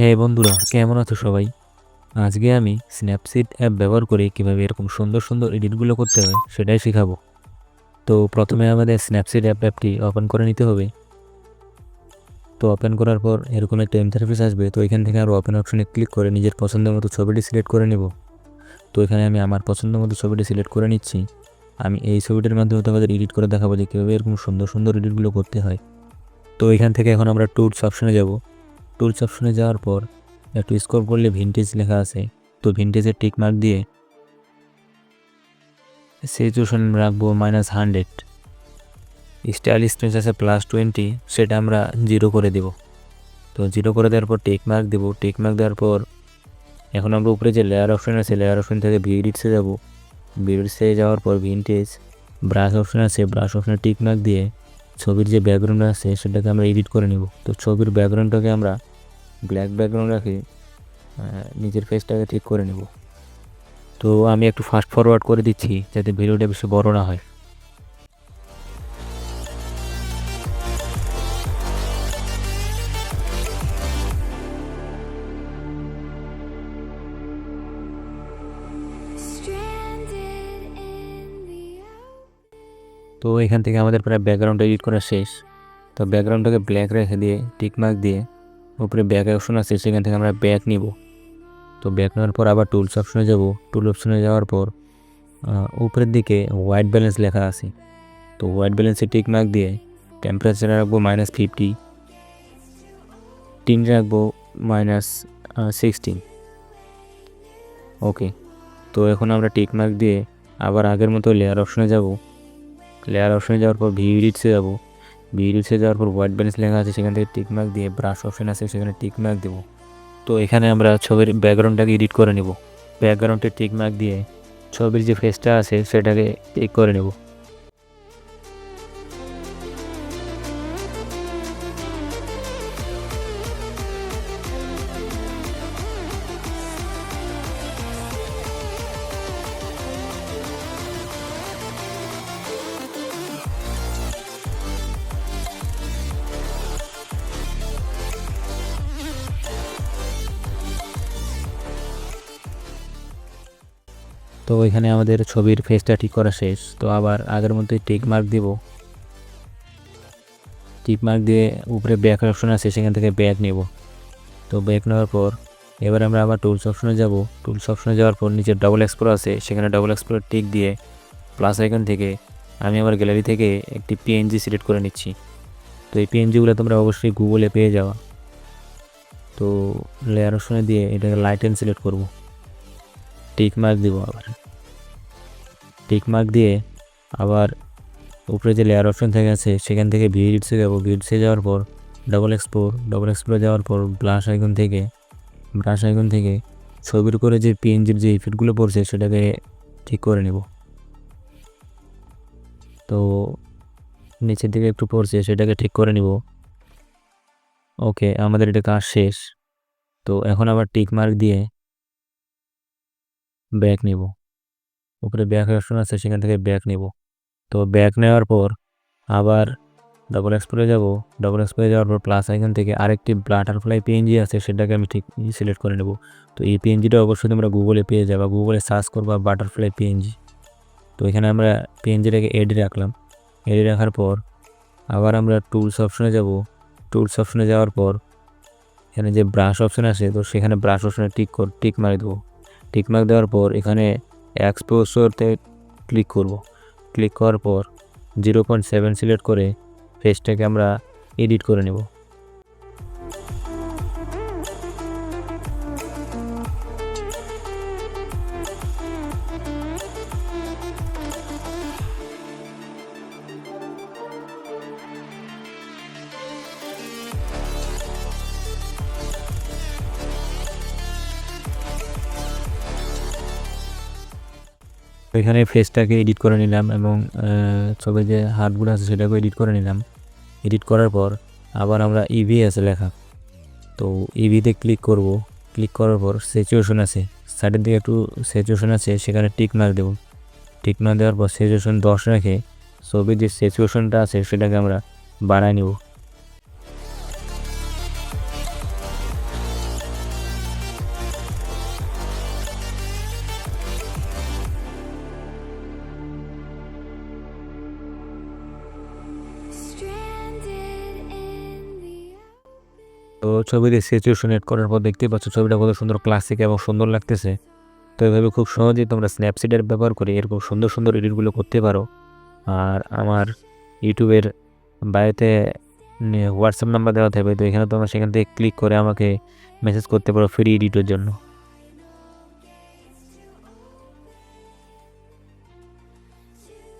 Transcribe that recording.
হ্যাঁ বন্ধুরা, কেমন আছো সবাই? আজকে আমি স্ন্যাপসিট অ্যাপ ব্যবহার করে কীভাবে এরকম সুন্দর সুন্দর এডিটগুলো করতে হয় সেটাই শেখাবো। তো প্রথমে আমাদের স্ন্যাপসিট অ্যাপ অ্যাপটি ওপেন করে নিতে হবে। তো ওপেন করার পর এরকম একটা ইন্টারফেস আসবে, তো এখান থেকে আরও ওপেন অপশনে ক্লিক করে নিজের পছন্দের মতো ছবিটি সিলেক্ট করে নেব। তো এখানে আমি আমার পছন্দ মতো ছবিটি সিলেক্ট করে নিচ্ছি। আমি এই ছবিটির মাধ্যমে তোমাদের এডিট করে দেখাবো যে কীভাবে এরকম সুন্দর সুন্দর এডিটগুলো করতে হয়। তো এখান থেকে এখন আমরা টুলস অপশনে যাব। টুলস অপশনে যাওয়ার পর, একটু স্কোর করলে ভিনটেজ লেখা আছে। তো ভিনটেজের টিক মার্ক দিয়ে সিচুয়েশন রাখব মাইনাস হান্ড্রেড স্টাইল স্ট্রেঞ্জ আছে প্লাস টোয়েন্টি সেটা আমরা জিরো করে দেব। তো জিরো করে দেওয়ার পর টেক মার্ক দেবো। টেক মার্ক দেওয়ার পর এখন আমরা উপরে যে লেয়ার অপশন আছে লেয়ার অপশন থেকে ভিডিটসে যাব। ভিডিটসে যাওয়ার পর ভিনটেজ ব্রাশ অপশন আছে ব্রাশ অপশনে টিক মার্ক দিয়ে ছবির যে ব্যাকগ্রাউন্ড আছে, সেটাকে আমরা এডিট করে নেব। তো ছবির ব্যাকগ্রাউন্ডটাকে আমরা ব্ল্যাক ব্যাকগ্রাউন্ড রাখি নিজের ফেসটাকে ঠিক করে নেব। তো আমি একটু ফাস্ট ফরওয়ার্ড করে দিচ্ছি যাতে ভিডিওটা বেশি বড় না হয়। তো এখান থেকে আমাদের প্রায় ব্যাকগ্রাউন্ড এডিট করা শেষ। তো ব্যাকগ্রাউন্ডটাকে ব্ল্যাক রেখে দিয়ে টিক মার্ক দিয়ে উপরে ব্যাক অপশন আছে, সেখান থেকে আমরা ব্যাক নিব। তো ব্যাক নেওয়ার পর আবার টুলস অপশনে যাব। টুল অপশনে যাওয়ার পর উপরের দিকে হোয়াইট ব্যালেন্স লেখা আছে। তো হোয়াইট ব্যালেন্সে টিক মার্ক দিয়ে টেম্পারেচার রাখব মাইনাস ফিফটি টিন রাখব মাইনাস সিক্সটিন ওকে তো এখন আমরা টিক মার্ক দিয়ে আবার আগের মতো লেয়ার অপশনে যাব। লেয়ার অপশনে যাওয়ার পর ভিডিটসে যাব। ভিডিটসে যাওয়ার পর হোয়াইট ব্যালেন্স লেখা আছে, সেখান থেকে টিকম্যাক দিয়ে ব্রাশ অপশন আছে, সেখানে টিকম্যাক দেবো। তো এখানে আমরা ছবির ব্যাকগ্রাউন্ডটাকে এডিট করে নেব। ব্যাকগ্রাউন্ডে টিকম্যাক দিয়ে ছবির যে ফেসটা আছে, সেটাকে টিক করে নেব। তো এখানে আমাদের ছবির ফেসটা ঠিক করা শেষ। তো আবার আগের মতোই টিক মার্ক দিব। টিক মার্ক দিয়ে উপরে ব্যাক অপশন আছে, সেখান থেকে ব্যাক নেব। তো ব্যাক নেওয়ার পর এবার আমরা আবার টুলস অপশনে যাব। টুলস অপশনে যাওয়ার পর নিচে ডাবল এক্সপ্লোর আছে, সেখানে ডাবল এক্সপ্লোর টিক দিয়ে প্লাস আইকন থেকে আমি আমার গ্যালারি থেকে একটি পিএনজি সিলেক্ট করে নিচ্ছি। তো এই পিএনজিগুলো তোমরা অবশ্যই গুগলে পেয়ে যাওয়া। তো লেয়ার অপশনে দিয়ে এটাকে লাইট সিলেক্ট করব। টিক মার্ক দিব আবার। টিক মার্ক দিয়ে আবার উপরে যে লেয়ার অপশন থেকে আছে, সেখান থেকে ভিডিটসে যাব। ভিডিটসে যাওয়ার পর ডাবল এক্সপোর ডাবল এক্সপোরে যাওয়ার পর ব্লাশ আইকন থেকে ব্রাশ আইকন থেকে ছবির করে যে পিএনজির যে ইফেক্টগুলো পড়ছে, সেটাকে ঠিক করে নেব। তো নিচের দিকে একটু পড়ছে, সেটাকে ঠিক করে নিব। ওকে, আমাদের এটা কাজ শেষ। তো এখন আবার টিক মার্ক দিয়ে ব্যাক নিব। উপরে ব্যাক অপশন আছে, সেখান থেকে ব্যাক নেব। তো ব্যাক নেওয়ার পর আবার ডাবল এক্সপোরে যাব। ডাবল এক্সপোরে যাওয়ার পর প্লাস আইকন থেকে আরেকটি বাটারফ্লাই পিএনজি আছে, সেটাকে আমি ঠিক সিলেক্ট করে নেব। তো এই পিএনজিটা অবশ্যই তোমরা গুগলে পেয়ে যাবা। গুগলে সার্চ করবা বাটারফ্লাই পিএনজি তো এখানে আমরা পিএনজিটাকে এডি রাখলাম। এডি রাখার পর আবার আমরা টুলস অপশনে যাব। টুলস অপশনে যাওয়ার পর এখানে যে ব্রাশ অপশন আছে, তো সেখানে ব্রাশ অপশনে টিক কর টিক মারি দেবো। টিক মার্ক দেওয়ার পর এখানে এক্সপোজরতে ক্লিক করব। ক্লিক করার পর জিরো পয়েন্ট সেভেন সিলেক্ট করে ফেসটাকে আমরা এডিট করে নেব। এখানে ফেসটাকে এডিট করে নিলাম এবং ছবির যে হাতগুলো আছে সেটাকে এডিট করে নিলাম। এডিট করার পর আবার আমরা ইভি আছে লেখা। তো ইভিতে ক্লিক করব। ক্লিক করার পর সিচুয়েশন আছে। সাইডের দিকে একটু সিচুয়েশন আছে, সেখানে টিক মার্ক দেবো। টিক মার্ক দেওয়ার পর সিচুয়েশন দশ রেখে ছবির যে সিচুয়েশনটা আছে সেটাকে আমরা বাড়ায় নিব। ছবিতে সিচুয়েশন এড করার পর দেখতেই পাচ্ছ ছবিটা কত সুন্দর ক্লাসিক এবং সুন্দর লাগতেছে। তো এভাবে খুব সহজেই তোমরা স্ন্যাপসিডের ব্যবহার করে এরকম সুন্দর সুন্দর এডিটগুলো করতে পারো। আর আমার ইউটিউবের বায়োতে হোয়াটসঅ্যাপ নাম্বার দেওয়া থাকবে। তো এখানে তোমরা সেখান থেকে ক্লিক করে আমাকে মেসেজ করতে পারো ফ্রি এডিটের জন্য।